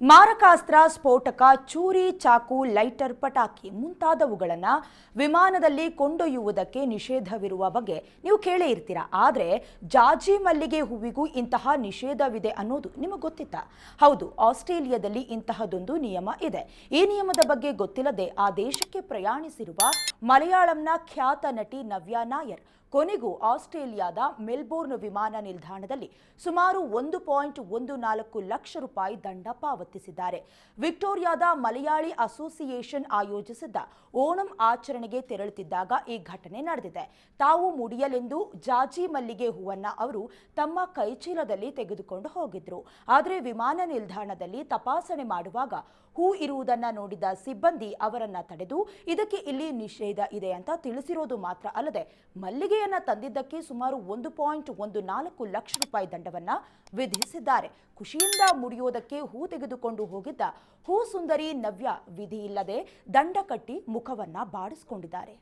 ಮಾರಕಾಸ್ತ್ರ, ಸ್ಫೋಟಕ, ಚೂರಿ, ಚಾಕು, ಲೈಟರ್, ಪಟಾಕಿ ಮುಂತಾದವುಗಳನ್ನು ವಿಮಾನದಲ್ಲಿ ಕೊಂಡೊಯ್ಯುವುದಕ್ಕೆ ನಿಷೇಧವಿರುವ ಬಗ್ಗೆ ನೀವು ಕೇಳೇ ಇರ್ತೀರಾ? ಆದರೆ ಜಾಜಿ ಮಲ್ಲಿಗೆ ಹೂವಿಗೂ ಇಂತಹ ನಿಷೇಧವಿದೆ ಅನ್ನೋದು ನಿಮಗೆ ಗೊತ್ತಿತ್ತ? ಹೌದು, ಆಸ್ಟ್ರೇಲಿಯಾದಲ್ಲಿ ಇಂತಹದೊಂದು ನಿಯಮ ಇದೆ. ಈ ನಿಯಮದ ಬಗ್ಗೆ ಗೊತ್ತಿಲ್ಲದೆ ಆ ದೇಶಕ್ಕೆ ಪ್ರಯಾಣಿಸಿರುವ ಮಲಯಾಳಂನ ಖ್ಯಾತ ನಟಿ ನವ್ಯಾ ನಾಯರ್, ಕೊನೆಗೂ ಆಸ್ಟ್ರೇಲಿಯಾದ ಮೆಲ್ಬೋರ್ನ್ ವಿಮಾನ ನಿಲ್ದಾಣದಲ್ಲಿ ಸುಮಾರು ಒಂದು ಪಾಯಿಂಟ್ ಒಂದು ನಾಲ್ಕು ಲಕ್ಷ ರೂಪಾಯಿ ದಂಡ ಪಾವತಿಸಿದ್ದಾರೆ ವಿಕ್ಟೋರಿಯಾದ ಮಲಯಾಳಿ ಅಸೋಸಿಯೇಷನ್ ಆಯೋಜಿಸಿದ್ದ ಓಣಂ ಆಚರಣೆಗೆ ತೆರಳುತ್ತಿದ್ದಾಗ ಈ ಘಟನೆ ನಡೆದಿದೆ. ತಾವು ಮುಡಿಯಲೆಂದು ಜಾಜಿ ಮಲ್ಲಿಗೆ ಹೂವನ್ನ ಅವರು ತಮ್ಮ ಕೈಚೀಲದಲ್ಲಿ ತೆಗೆದುಕೊಂಡು ಹೋಗಿದ್ರು. ಆದರೆ ವಿಮಾನ ನಿಲ್ದಾಣದಲ್ಲಿ ತಪಾಸಣೆ ಮಾಡುವಾಗ ಹೂ ಇರುವುದನ್ನ ನೋಡಿದ ಸಿಬ್ಬಂದಿ ಅವರನ್ನ ತಡೆದು, ಇದಕ್ಕೆ ಇಲ್ಲಿ ನಿಷೇಧ ಇದೆ ಅಂತ ತಿಳಿಸಿರೋದು ಮಾತ್ರ ಅಲ್ಲದೆ, ಮಲ್ಲಿಗೆಯನ್ನ ತಂದಿದ್ದಕ್ಕೆ ಸುಮಾರು ಒಂದು ಪಾಯಿಂಟ್ ಒಂದು ನಾಲ್ಕು ಲಕ್ಷ ರೂಪಾಯಿ ದಂಡವನ್ನ ವಿಧಿಸಿದ್ದಾರೆ. ಖುಷಿಯಿಂದ ಮುಡಿಯೋದಕ್ಕೆ ಹೂ ತೆಗೆದುಕೊಂಡು ಹೋಗಿದ್ದ ಹೂ ಸುಂದರಿ ನವ್ಯ ವಿಧಿ ಇಲ್ಲದೆ ದಂಡ ಕಟ್ಟಿ ಮುಖವನ್ನ ಬಾಡಿಸಿಕೊಂಡಿದ್ದಾರೆ.